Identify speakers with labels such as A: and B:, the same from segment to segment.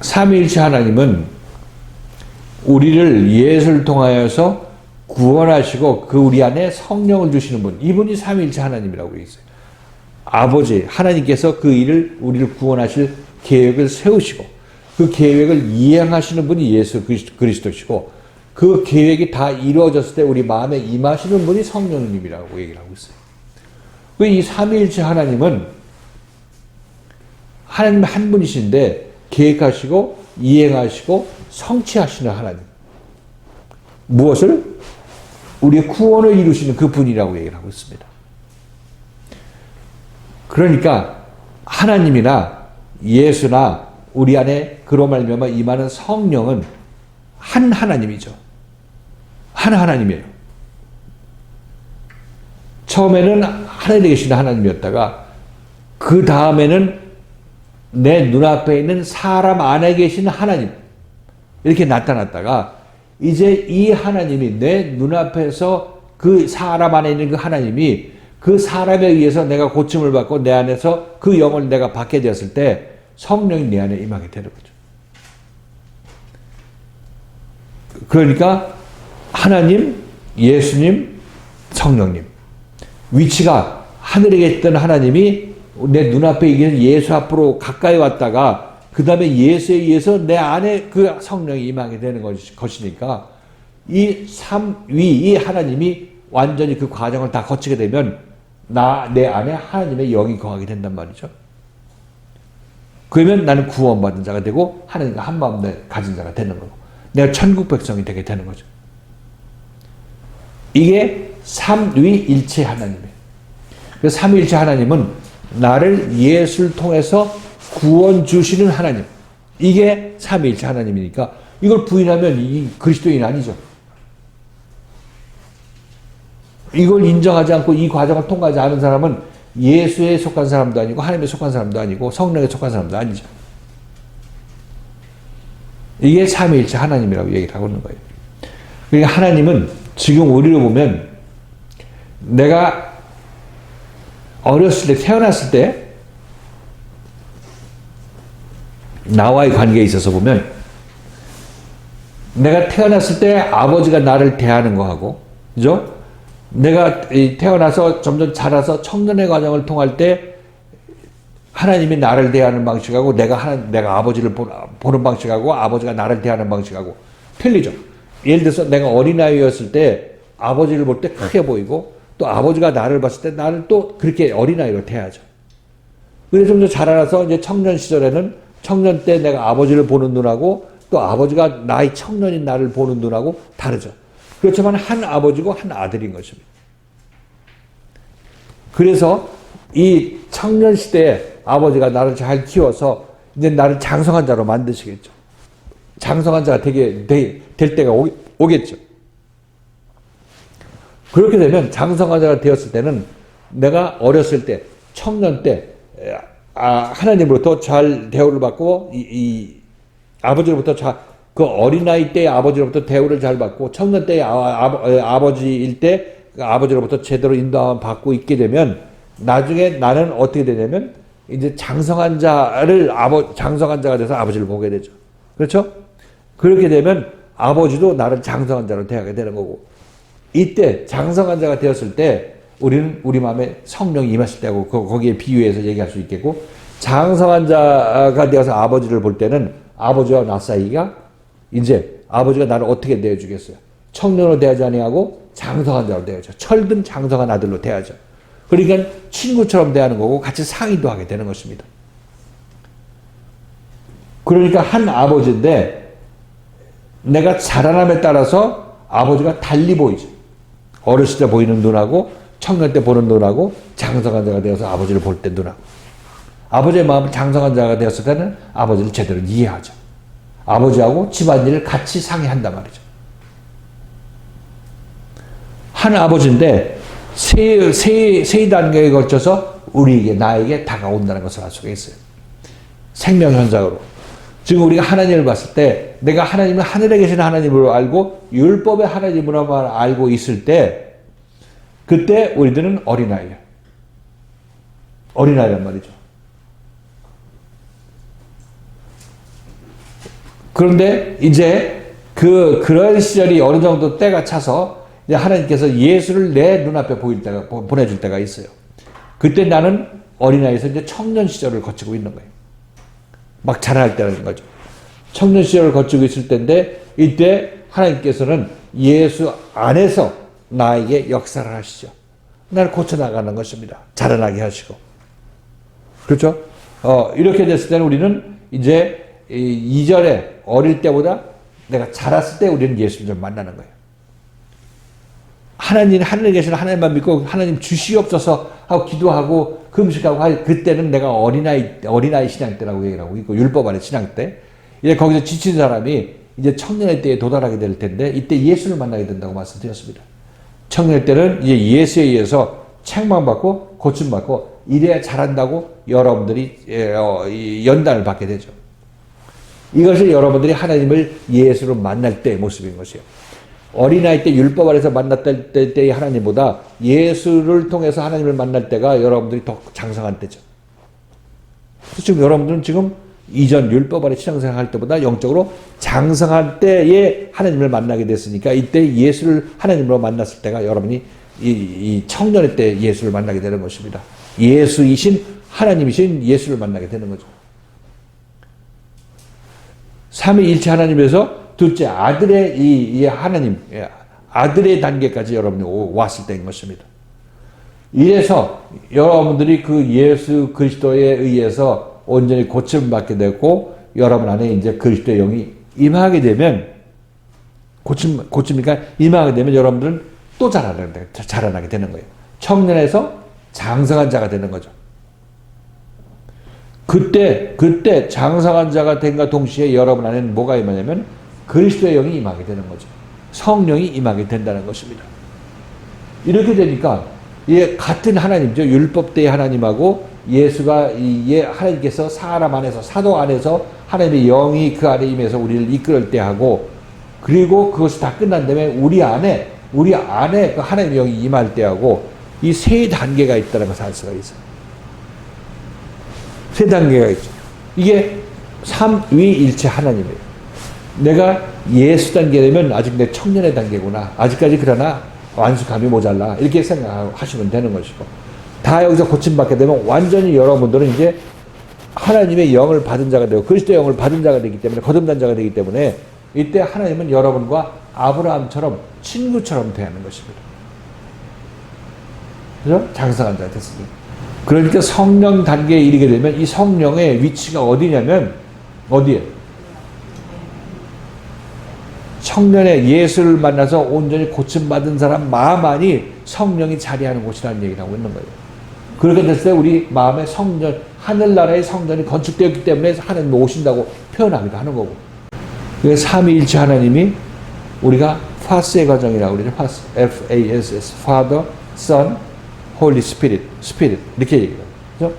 A: 삼위일체 하나님은 우리를 예수를 통하여서 구원하시고 그 우리 안에 성령을 주시는 분. 이분이 삼위일체 하나님이라고 있어요. 아버지 하나님께서 그 일을 우리를 구원하실 계획을 세우시고 그 계획을 이행하시는 분이 예수 그리스도- 그리스도시고 그 계획이 다 이루어졌을 때 우리 마음에 임하시는 분이 성령님이라고 얘기를 하고 있어요. 그이 삼위일체 하나님은 하나님 한 분이신데 계획하시고 이행하시고 성취하시는 하나님. 무엇을? 우리의 구원을 이루시는 그 분이라고 얘기를 하고 있습니다. 그러니까 하나님이나 예수나 우리 안에 그로 말미암아 임하는 성령은 한 하나님이죠. 한 하나님이에요. 처음에는 하늘에 계시는 하나님이었다가 그 다음에는 내 눈앞에 있는 사람 안에 계신 하나님 이렇게 나타났다가 이제 이 하나님이 내 눈앞에서 그 사람 안에 있는 그 하나님이 그 사람에 의해서 내가 고침을 받고 내 안에서 그 영을 내가 받게 되었을 때 성령이 내 안에 임하게 되는 거죠. 그러니까 하나님, 예수님, 성령님 위치가 하늘에 계시던 하나님이 내 눈앞에 있는 예수 앞으로 가까이 왔다가 그 다음에 예수에 의해서 내 안에 그 성령이 임하게 되는 것이- 것이니까 이 삼위 이 하나님이 완전히 그 과정을 다 거치게 되면 나 내 안에 하나님의 영이 거하게 된단 말이죠. 그러면 나는 구원받은 자가 되고 하나님과 한 마음 내 가진 자가 되는 거고 내가 천국 백성이 되게 되는 거죠. 이게 삼위일체 하나님이에요. 그 삼위일체 하나님은 나를 예수를 통해서 구원 주시는 하나님. 이게 삼위일체 하나님이니까 이걸 부인하면 이 그리스도인 아니죠. 이걸 인정하지 않고 이 과정을 통과하지 않은 사람은 예수에 속한 사람도 아니고 하나님에 속한 사람도 아니고 성령에 속한 사람도 아니죠. 이게 삼위일체 하나님이라고 얘기를 하고 있는 거예요. 그러니까 하나님은 지금 우리를 보면 내가 어렸을 때 태어났을 때 나와의 관계에 있어서 보면 내가 태어났을 때 아버지가 나를 대하는 거하고 그죠? 내가 이 태어나서 점점 자라서 청년의 과정을 통할 때 하나님이 나를 대하는 방식하고 내가 하나, 내가 아버지를 보- 보는 방식하고 아버지가 나를 대하는 방식하고 틀리죠. 예를 들어서 내가 어린아이였을 때 아버지를 볼 때 크게 보이고 또 아버지가 나를 봤을 때 나를 또 그렇게 어린아이로 대하죠. 그래서 좀 더 자라나서 이제 청년 시절에는 청년 때 내가 아버지를 보는 눈하고 또 아버지가 나의 청년인 나를 보는 눈하고 다르죠. 그렇지만 한 아버지고 한 아들인 것입니다. 그래서 이 청년 시대에 아버지가 나를 잘 키워서 이제 나를 장성한 자로 만드시겠죠. 장성한 자가 되게 되- 될 때가 오, 오겠죠. 그렇게 되면 장성한 자가 되었을 때는 내가 어렸을 때 청년 때 에, 아, 하나님으로부터 잘 대우를 받고 이, 이 아버지로부터 잘, 그 어린아이 때의 아버지로부터 대우를 잘 받고 청년 때의 아, 버지일 때 그 아버지로부터 제대로 인도함을 받고 있게 되면 나중에 나는 어떻게 되냐면 이제 장성한 자를 아버 장성한 자가 돼서 아버지를 보게 되죠. 그렇죠? 그렇게 되면 아버지도 나를 장성한 자로 대하게 되는 거고 이때 장성한 자가 되었을 때 우리는 우리 마음에 성령이 임했을 때고 그- 거기에 비유해서 얘기할 수 있겠고 장성한 자가 되어서 아버지를 볼 때는 아버지와 나 사이가 이제 아버지가 나를 어떻게 내어주겠어요? 청년으로 대하지 아니하고 장성한 자로 대하죠. 철든 장성한 아들로 대하죠. 그러니까 친구처럼 대하는 거고 같이 상의도 하게 되는 것입니다. 그러니까 한 아버지인데 내가 자라남에 따라서 아버지가 달리 보이죠. 어렸을 때 보이는 눈하고 청년 때 보는 눈하고 장성한 자가 되어서 아버지를 볼 때 눈하고 아버지의 마음은 장성한 자가 되었을 때는 아버지를 제대로 이해하죠. 아버지하고 집안일을 같이 상의한단 말이죠. 한 아버지인데 세, 세, 세 단계에 걸쳐서 우리에게, 나에게 다가온다는 것을 알 수가 있어요. 생명현상으로. 지금 우리가 하나님을 봤을 때 내가 하나님을 하늘에 계신 하나님으로 알고 율법의 하나님으로만 알고 있을 때 그때 우리들은 어린아이야. 어린아이란 말이죠. 그런데 이제 그 그런 시절이 어느 정도 때가 차서 이제 하나님께서 예수를 내 눈앞에 보일 때가 보- 보내줄 때가 있어요. 그때 나는 어린아이에서 이제 청년 시절을 거치고 있는 거예요. 막 자랄 때라는 거죠. 청년 시절을 거치고 있을 때인데 이때 하나님께서는 예수 안에서 나에게 역사를 하시죠. 나를 고쳐 나가는 것입니다. 자라나게 하시고. 그렇죠? 어, 이렇게 됐을 때는 우리는 이제 이 이전에 어릴 때보다 내가 자랐을 때 우리는 예수님을 만나는 거예요. 하나님, 하늘에 계신 하나님만 믿고 하나님 주시옵소서 하고 기도하고 금식하고 할 그때는 내가 어린아이, 어린아이 신앙 때라고 얘기를 하고 있고 율법 안에 신앙 때. 이제 거기서 지친 사람이 이제 청년의 때에 도달하게 될 텐데 이때 예수를 만나게 된다고 말씀드렸습니다. 청년의 때는 이제 예수에 의해서 책망받고 고침받고 이래야 잘한다고 여러분들이 예, 어, 이 연단을 받게 되죠. 이것이 여러분들이 하나님을 예수로 만날 때의 모습인 것이에요. 어린아이 때 율법 아래서 만났을 때- 때의 하나님보다 예수를 통해서 하나님을 만날 때가 여러분들이 더 장성한 때죠. 지금 여러분들은 지금 이전 율법 아래 신앙생활 할 때보다 영적으로 장성한 때에 하나님을 만나게 됐으니까 이때 예수를 하나님으로 만났을 때가 여러분이 이, 이 청년의 때 예수를 만나게 되는 것입니다. 예수이신 하나님이신 예수를 만나게 되는 거죠. 삼위일체 하나님에서 둘째 아들의 이, 이 하나님 예, 아들의 단계까지 여러분이 오- 왔을 때인 것입니다. 이래서 여러분들이 그 예수 그리스도에 의해서 온전히 고침 받게 되고 여러분 안에 이제 그리스도의 영이 임하게 되면 고침 고침이니까 임하게 되면 여러분들은 또 자라나게, 자라나게 되는 거예요. 청년에서 장성한 자가 되는 거죠. 그때 그때 장성한 자가 된과 동시에 여러분 안에는 뭐가 임하냐면 그리스도의 영이 임하게 되는 거죠. 성령이 임하게 된다는 것입니다. 이렇게 되니까 이 같은 하나님죠. 율법 때의 하나님하고 예수가 이 예, 하나님께서 사람 안에서 사도 안에서 하나님의 영이 그 안에 임해서 우리를 이끌을 때 하고 그리고 그것이 다 끝난 다음에 우리 안에 우리 안에 그 하나님의 영이 임할 때 하고 이 세 단계가 있다는 것을 알 수가 있어요. 세 단계가 있죠. 이게 삼위일체 하나님이에요. 내가 예수 단계 되면 아직 내 청년의 단계구나. 아직까지 그러나 완숙함이 모자라. 이렇게 생각하시면 되는 것이고. 다 여기서 고침받게 되면 완전히 여러분들은 이제 하나님의 영을 받은 자가 되고 그리스도의 영을 받은 자가 되기 때문에 거듭난 자가 되기 때문에 이때 하나님은 여러분과 아브라함처럼 친구처럼 대하는 것입니다. 그죠? 장성한 자가 됐습니다. 그러니까 성령 단계에 이르게 되면 이 성령의 위치가 어디냐면 어디에? 청년의 예수를 만나서 온전히 고침받은 사람 마음 안이 성령이 자리하는 곳이라는 얘기를 하고 있는 거예요. 그렇게 됐을 때 우리 마음에 성전, 하늘나라의 성전이 건축되었기 때문에 하나님 오신다고 표현하기도 하는 거고. 삼위일체 하나님이 우리가 파스의 과정이라고 그러죠. 파스, F-A-S-S, Father, Son, Holy Spirit, Spirit 이렇게 얘기해요. 그죠?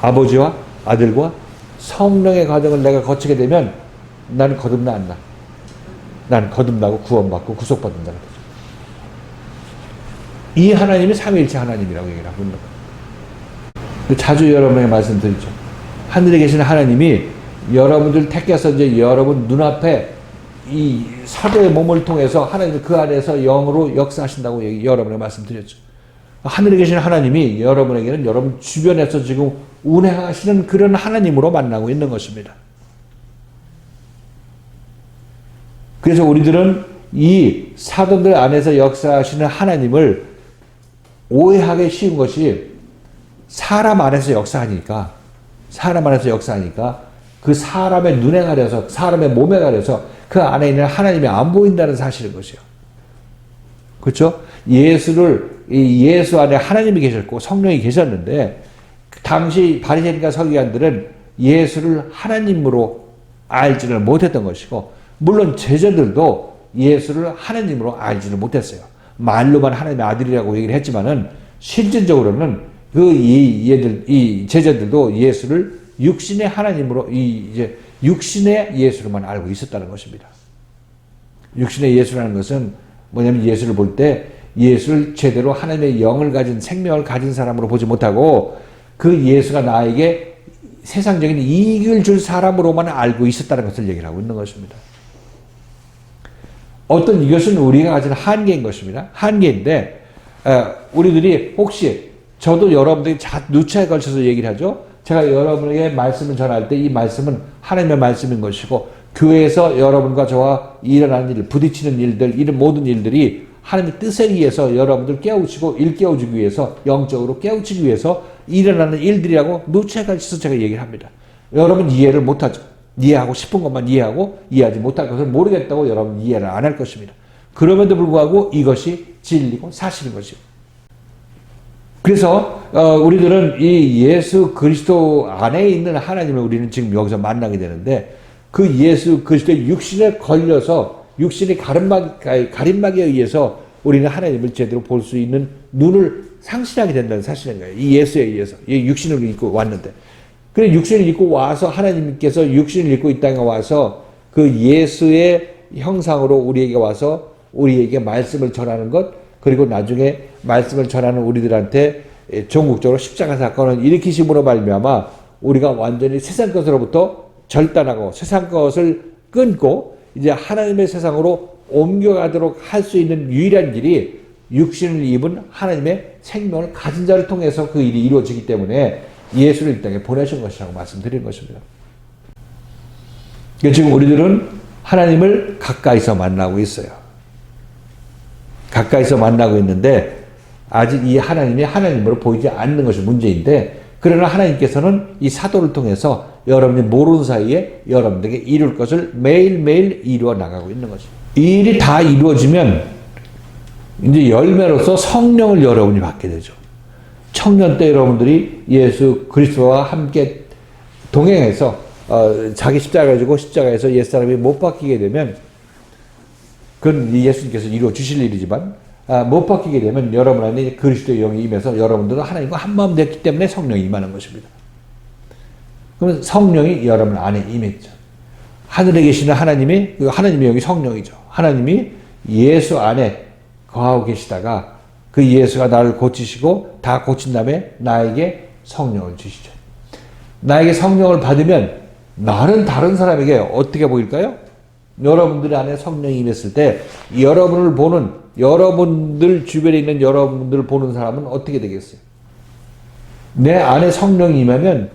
A: 아버지와 아들과 성령의 과정을 내가 거치게 되면 나는 거듭나 안 나. 나는 거듭나고 구원받고 구속받는 자가 되죠. 이 하나님이 삼위일체 하나님이라고 얘기를 하고 있는 거예요. 자주 여러분에게 말씀드리죠. 하늘에 계신 하나님이 여러분들 택해서 이제 여러분 눈앞에 이 사도의 몸을 통해서 하나님 그 안에서 영으로 역사하신다고 얘기, 여러분에게 말씀드렸죠. 하늘에 계신 하나님이 여러분에게는 여러분 주변에서 지금 운행하시는 그런 하나님으로 만나고 있는 것입니다. 그래서 우리들은 이 사도들 안에서 역사하시는 하나님을 오해하기 쉬운 것이 사람 안에서 역사하니까 사람 안에서 역사하니까 그 사람의 눈에 가려서 사람의 몸에 가려서 그 안에 있는 하나님이 안 보인다는 사실인 것이요. 그렇죠? 예수를 이 예수 안에 하나님이 계셨고 성령이 계셨는데 당시 바리새인과 서기관들은 예수를 하나님으로 알지를 못했던 것이고 물론 제자들도 예수를 하나님으로 알지를 못했어요. 말로만 하나님의 아들이라고 얘기를 했지만은 실질적으로는 그 이 얘들 이 제자들도 예수를 육신의 하나님으로 이 이제 육신의 예수로만 알고 있었다는 것입니다. 육신의 예수라는 것은 뭐냐면 예수를 볼 때 예수를 제대로 하나님의 영을 가진 생명을 가진 사람으로 보지 못하고 그 예수가 나에게 세상적인 이익을 줄 사람으로만 알고 있었다는 것을 얘기를 하고 있는 것입니다. 어떤 이것은 우리가 가진 한계인 것입니다. 한계인데 어, 우리들이 혹시 저도 여러분들이 자, 누차에 걸쳐서 얘기를 하죠. 제가 여러분에게 말씀을 전할 때 이 말씀은 하나님의 말씀인 것이고 교회에서 여러분과 저와 일어나는 일, 부딪히는 일들, 이런 모든 일들이 하나님의 뜻에 의해서 여러분들 깨우치고 일깨워주기 위해서 영적으로 깨우치기 위해서 일어나는 일들이라고 누차에 걸쳐서 제가 얘기를 합니다. 여러분 이해를 못하죠. 이해하고 싶은 것만 이해하고 이해하지 못할 것을 모르겠다고 여러분 이해를 안 할 것입니다. 그럼에도 불구하고 이것이 진리고 사실인 것이요. 그래서 어, 우리들은 이 예수 그리스도 안에 있는 하나님을 우리는 지금 여기서 만나게 되는데 그 예수 그리스도의 육신에 걸려서 육신의 가림막, 가림막에 의해서 우리는 하나님을 제대로 볼 수 있는 눈을 상실하게 된다는 사실인 거예요. 이 예수에 의해서. 이 육신을 입고 왔는데. 그래 육신을 입고 와서 하나님께서 육신을 입고 이 땅에 와서 그 예수의 형상으로 우리에게 와서 우리에게 말씀을 전하는 것 그리고 나중에 말씀을 전하는 우리들한테 전국적으로 십자가 사건을 일으키심으로 말미암아 우리가 완전히 세상 것으로부터 절단하고 세상 것을 끊고 이제 하나님의 세상으로 옮겨가도록 할 수 있는 유일한 길이 육신을 입은 하나님의 생명을 가진 자를 통해서 그 일이 이루어지기 때문에 예수를 이 땅에 보내신 것이라고 말씀드린 것입니다. 그러니까 지금 우리들은 하나님을 가까이서 만나고 있어요. 가까이서 만나고 있는데 아직 이 하나님이 하나님으로 보이지 않는 것이 문제인데 그러나 하나님께서는 이 사도를 통해서 여러분이 모르는 사이에 여러분들에게 이룰 것을 매일매일 이루어 나가고 있는 거죠. 이 일이 다 이루어지면 이제 열매로서 성령을 여러분이 받게 되죠. 청년 때 여러분들이 예수 그리스도와 함께 동행해서 어, 자기 십자가 지고 십자가에서 옛사람이 못 박히게 되면 그건 예수님께서 이루어 주실 일이지만 아, 못 바뀌게 되면 여러분 안에 그리스도의 영이 임해서 여러분들은 하나님과 한 마음 됐기 때문에 성령이 임하는 것입니다. 그러면 성령이 여러분 안에 임했죠. 하늘에 계시는 하나님이 그 하나님의 영이 성령이죠. 하나님이 예수 안에 거하고 계시다가 그 예수가 나를 고치시고 다 고친 다음에 나에게 성령을 주시죠. 나에게 성령을 받으면 나는 다른 사람에게 어떻게 보일까요? 여러분들 안에 성령이 임했을 때 여러분을 보는 여러분들 주변에 있는 여러분들 보는 사람은 어떻게 되겠어요? 내 안에 성령이 임하면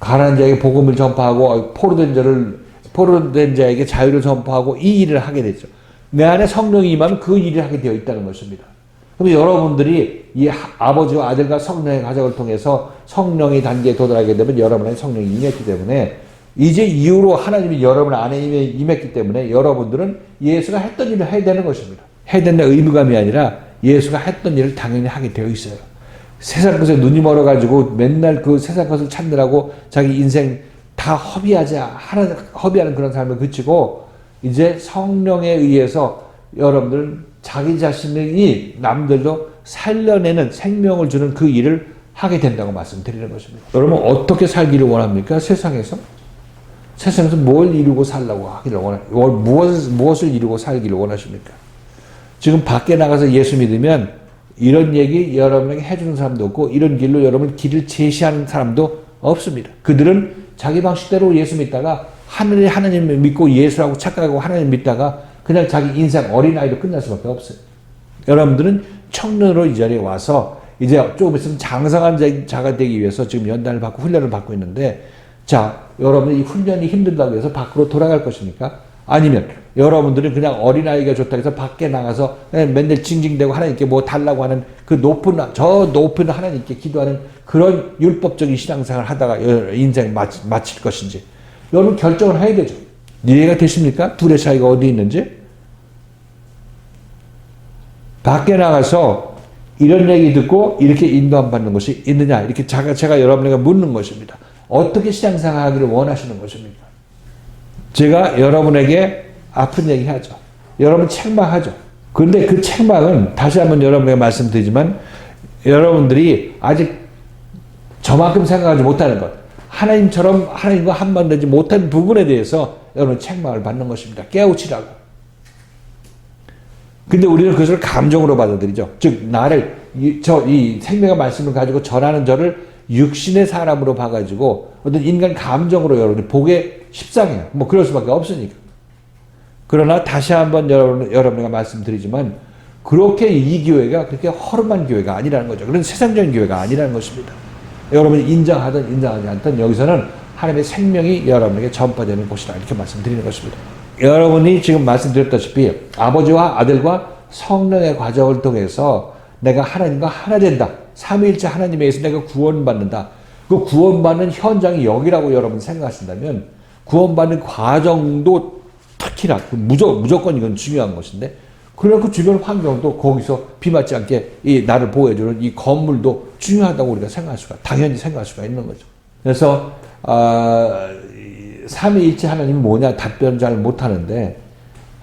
A: 가난한 자에게 복음을 전파하고 포로된 자를 포로된 자에게 자유를 전파하고 이 일을 하게 되죠. 내 안에 성령이 임하면 그 일을 하게 되어 있다는 것입니다. 그럼 여러분들이 이 아버지와 아들과 성령의 가정을 통해서 성령의 단계에 도달하게 되면 여러분의 성령이 임했기 때문에 이제 이후로 하나님이 여러분 안에 임했기 때문에 여러분들은 예수가 했던 일을 해야 되는 것입니다. 해야 된다 의무감이 아니라 예수가 했던 일을 당연히 하게 되어 있어요. 세상 것에 눈이 멀어가지고 맨날 그 세상 것을 찾느라고 자기 인생 다 허비하지, 하는, 허비하는 그런 삶을 그치고 이제 성령에 의해서 여러분들은 자기 자신이 남들도 살려내는 생명을 주는 그 일을 하게 된다고 말씀드리는 것입니다. 여러분 어떻게 살기를 원합니까? 세상에서? 세상에서 뭘 이루고 살라고 하기를 원하, 무엇을, 무엇을 이루고 살기를 원하십니까? 지금 밖에 나가서 예수 믿으면 이런 얘기 여러분에게 해주는 사람도 없고 이런 길로 여러분 길을 제시하는 사람도 없습니다. 그들은 자기 방식대로 예수 믿다가 하늘에 하나님을 믿고 예수라고 착각하고 하나님 믿다가 그냥 자기 인생 어린아이로 끝날 수밖에 없어요. 여러분들은 청년으로 이 자리에 와서 이제 조금 있으면 장성한 자가 되기 위해서 지금 연단을 받고 훈련을 받고 있는데 자, 여러분 이 훈련이 힘들다고 해서 밖으로 돌아갈 것입니까? 아니면 여러분들은 그냥 어린아이가 좋다고 해서 밖에 나가서 맨날 징징대고 하나님께 뭐 달라고 하는 그 높은, 저 높은 하나님께 기도하는 그런 율법적인 신앙생활을 하다가 인생 마치, 마칠 것인지 여러분 결정을 해야 되죠. 이해가 되십니까? 둘의 차이가 어디 있는지? 밖에 나가서 이런 얘기 듣고 이렇게 인도 안 받는 것이 있느냐 이렇게 제가, 제가 여러분에게 묻는 것입니다. 어떻게 신앙생활하기를 원하시는 것입니까? 제가 여러분에게 아픈 얘기 하죠. 여러분 책망하죠. 그런데 그 책망은 다시 한번 여러분에게 말씀드리지만 여러분들이 아직 저만큼 생각하지 못하는 것, 하나님처럼 하나님과 한반되지 못한 부분에 대해서 여러분 책망을 받는 것입니다. 깨우치라고. 근데 우리는 그것을 감정으로 받아들이죠. 즉, 나를, 저, 이 생명의 말씀을 가지고 전하는 저를 육신의 사람으로 봐가지고 어떤 인간 감정으로 여러분이 보게 십상해요. 뭐 그럴 수밖에 없으니까. 그러나 다시 한번 여러분, 여러분과 말씀드리지만 그렇게 이 교회가 그렇게 허름한 교회가 아니라는 거죠. 그런 세상적인 교회가 아니라는 것입니다. 여러분이 인정하든 인정하지 않든 여기서는 하나님의 생명이 여러분에게 전파되는 곳이다. 이렇게 말씀드리는 것입니다. 여러분이 지금 말씀드렸다시피 아버지와 아들과 성령의 과정을 통해서 내가 하나님과 하나 된다. 삼위일체 하나님에 의해서 내가 구원받는다. 그 구원받는 현장이 여기라고 여러분 생각하신다면 구원받는 과정도 특히나 그 무조, 무조건 이건 중요한 것인데 그러나 그 주변 환경도 거기서 비 맞지 않게 이 나를 보호해주는 이 건물도 중요하다고 우리가 생각할 수가 당연히 생각할 수가 있는 거죠. 그래서 아, 이 삼위일체 하나님이 뭐냐 답변 잘 못하는데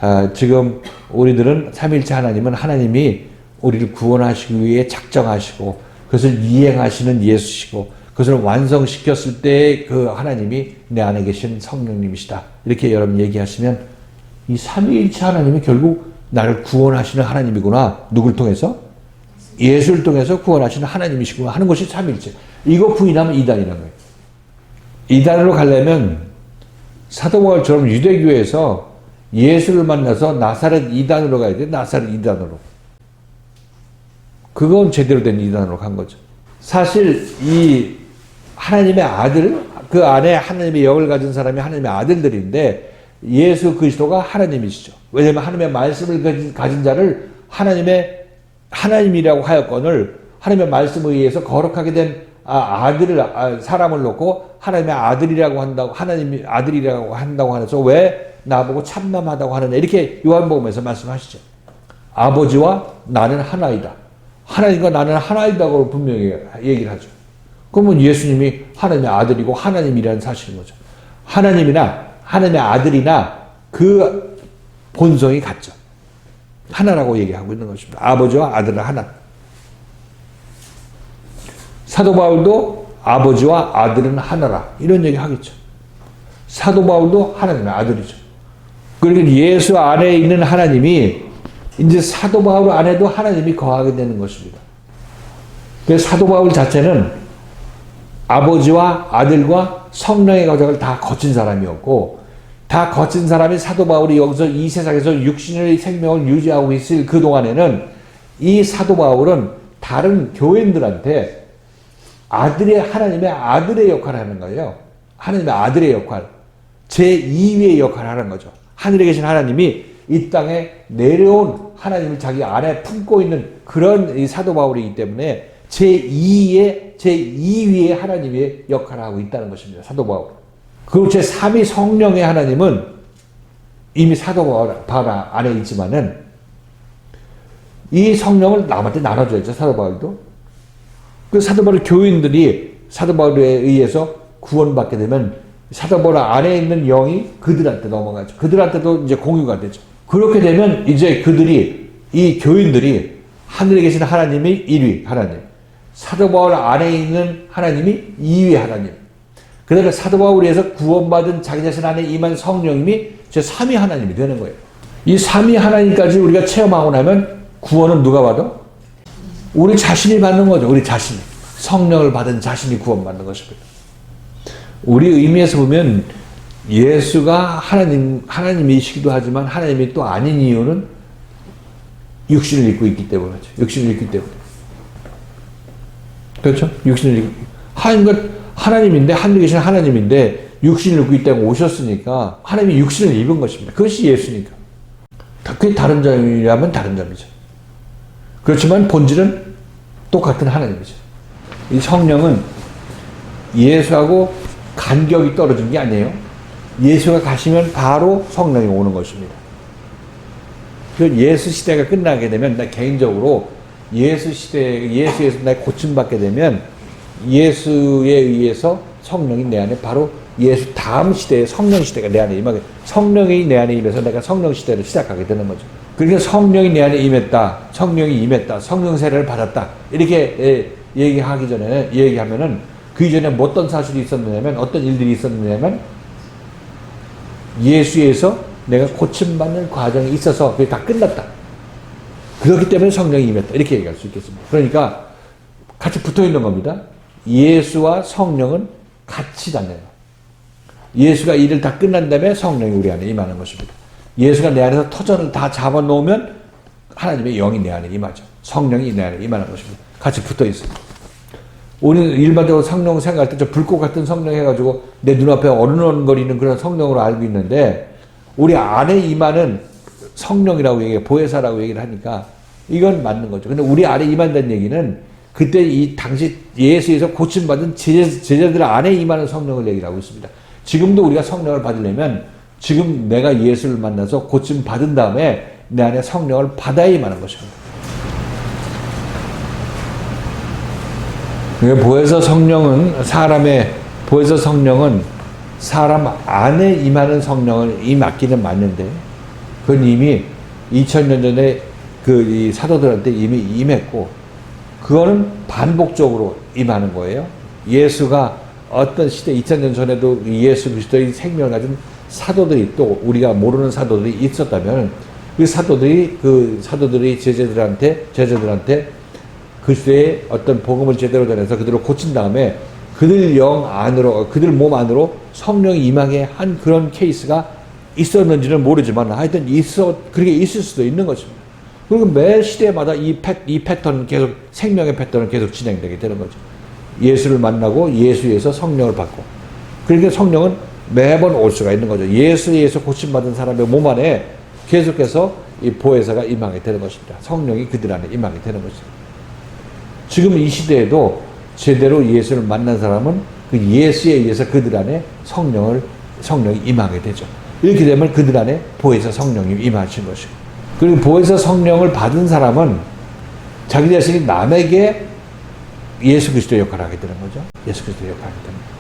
A: 아, 지금 우리들은 삼위일체 하나님은 하나님이 우리를 구원하시기 위해 작정하시고 그것을 이행하시는 예수시고 그것을 완성시켰을 때 그 하나님이 내 안에 계신 성령님이시다. 이렇게 여러분 얘기하시면 이 삼위일체 하나님이 결국 나를 구원하시는 하나님이구나. 누굴 통해서? 예수를 통해서 구원하시는 하나님이시구나 하는 것이 삼위일체. 이거 부인하면 이단이라는 거예요. 이단으로 가려면 사도 바울처럼 유대교에서 예수를 만나서 나사렛 이단으로 가야 돼. 나사렛 이단으로. 그건 제대로 된 이단으로 간 거죠. 사실 이 하나님의 아들 그 안에 하나님의 영을 가진 사람이 하나님의 아들들인데 예수 그리스도가 하나님이시죠. 왜냐하면 하나님의 말씀을 가진, 가진 자를 하나님의 하나님이라고 하였건을 하나님의 말씀에 의해서 거룩하게 된 아, 아들을 아, 사람을 놓고 하나님의 아들이라고 한다고 하나님이 아들이라고 한다고 하면서 왜 나보고 참남하다고 하느냐 이렇게 요한복음에서 말씀하시죠. 아버지와 나는 하나이다. 하나님과 나는 하나이다고 분명히 얘기를 하죠. 그러면 예수님이 하나님의 아들이고 하나님이라는 사실인 거죠. 하나님이나 하나님의 아들이나 그 본성이 같죠. 하나라고 얘기하고 있는 것입니다. 아버지와 아들은 하나. 사도 바울도 아버지와 아들은 하나라. 이런 얘기 하겠죠. 사도 바울도 하나님의 아들이죠. 그러니까 예수 안에 있는 하나님이 이제 사도 바울 안에도 하나님이 거하게 되는 것입니다. 그래서 사도 바울 자체는 아버지와 아들과 성령의 과정을 다 거친 사람이었고 다 거친 사람이 사도 바울이 여기서 이 세상에서 육신의 생명을 유지하고 있을 그 동안에는 이 사도 바울은 다른 교인들한테 아들의 하나님의 아들의 역할을 하는 거예요. 하나님의 아들의 역할, 제 2위의 역할을 하는 거죠. 하늘에 계신 하나님이 이 땅에 내려온 하나님을 자기 안에 품고 있는 그런 이 사도 바울이기 때문에 제 2위의 제 2위의 하나님의 역할을 하고 있다는 것입니다. 사도 바울. 그리고 제 3위 성령의 하나님은 이미 사도 바울 안에 있지만은 이 성령을 남한테 나눠줘야죠. 사도 바울도. 그 사도 바울 교인들이 사도 바울에 의해서 구원받게 되면 사도 바울 안에 있는 영이 그들한테 넘어가죠. 그들한테도 이제 공유가 되죠. 그렇게 되면 이제 그들이 이 교인들이 하늘에 계신 하나님이 1위 하나님, 사도 바울 안에 있는 하나님이 2위 하나님. 그다음에 사도 바울에서 구원받은 자기 자신 안에 임한 성령님이 제 3위 하나님이 되는 거예요. 이 3위 하나님까지 우리가 체험하고 나면 구원은 누가 받아? 우리 자신이 받는 거죠. 우리 자신이. 성령을 받은 자신이 구원받는 것입니다. 우리 의미에서 보면 예수가 하나님, 하나님이시기도 하지만 하나님이 또 아닌 이유는 육신을 입고 있기 때문이죠. 육신을 입기 때문에. 그렇죠? 육신을 입고. 하나님과 하나님인데, 하늘에 계신 하나님인데, 육신을 입고 있다고 오셨으니까, 하나님이 육신을 입은 것입니다. 그것이 예수니까. 그게 다른 점이라면 다른 점이죠. 그렇지만 본질은 똑같은 하나님이죠. 이 성령은 예수하고 간격이 떨어진 게 아니에요. 예수가 가시면 바로 성령이 오는 것입니다. 그 예수 시대가 끝나게 되면 나 개인적으로 예수 시대 예수에서 나 고침 받게 되면 예수에 의해서 성령이 내 안에 바로 예수 다음 시대의 성령 시대가 내 안에 임하게 성령이 내 안에 임해서 내가 성령 시대를 시작하게 되는 거죠. 그러니까 성령이 내 안에 임했다. 성령이 임했다. 성령 세례를 받았다. 이렇게 예, 얘기하기 전에 얘기하면은 그 이전에 뭐 어떤 사실이 있었느냐면 어떤 일들이 있었느냐면 예수에서 내가 고침받는 과정이 있어서 그게 다 끝났다. 그렇기 때문에 성령이 임했다. 이렇게 얘기할 수 있겠습니다. 그러니까 같이 붙어 있는 겁니다. 예수와 성령은 같이 다녀요. 예수가 일을 다 끝난 다음에 성령이 우리 안에 임하는 것입니다. 예수가 내 안에서 터전을 다 잡아놓으면 하나님의 영이 내 안에 임하죠. 성령이 내 안에 임하는 것입니다. 같이 붙어 있습니다. 우리는 일반적으로 성령 생각할 때 저 불꽃 같은 성령 해가지고 내 눈앞에 어른어른거리는 그런 성령으로 알고 있는데 우리 안에 임하는 성령이라고 얘기해 보혜사라고 얘기를 하니까 이건 맞는 거죠. 근데 우리 안에 임한다는 얘기는 그때 이 당시 예수에서 고침받은 제자, 제자들 안에 임하는 성령을 얘기를 하고 있습니다. 지금도 우리가 성령을 받으려면 지금 내가 예수를 만나서 고침 받은 다음에 내 안에 성령을 받아야 임하는 것입니다. 보혜사 성령은 사람의 보혜사 성령은 사람 안에 임하는 성령을 이 맡기는 맞는데 그건 이미 2000년 전에 그이 사도들한테 이미 임했고 그거는 반복적으로 임하는 거예요. 예수가 어떤 시대 2000년 전에도 예수 그리스도의 생명을 가진 사도들이 또 우리가 모르는 사도들이 있었다면 그 사도들이 그 사도들이 제자들한테 제자들한테 그리스도의 어떤 복음을 제대로 전해서 그들을 고친 다음에 그들 영 안으로 그들 몸 안으로 성령이 임하게 한 그런 케이스가 있었는지는 모르지만 하여튼 있어 그렇게 있을 수도 있는 것입니다. 그리고 매 시대마다 이, 패, 이 패턴은 계속 생명의 패턴은 계속 진행되게 되는 거죠. 예수를 만나고 예수에서 성령을 받고 그러니까 성령은 매번 올 수가 있는 거죠. 예수에서 고침받은 사람의 몸 안에 계속해서 이 보혜사가 임하게 되는 것입니다. 성령이 그들 안에 임하게 되는 것입니다. 지금 이 시대에도 제대로 예수를 만난 사람은 그 예수에 의해서 그들 안에 성령을 성령이 임하게 되죠. 이렇게 되면 그들 안에 보혜사 성령이 임하신 것이고 그리고 보혜사 성령을 받은 사람은 자기 자신이 남에게 예수 그리스도 역할을 하게 되는 거죠. 예수 그리스도 역할을 하게 됩니다.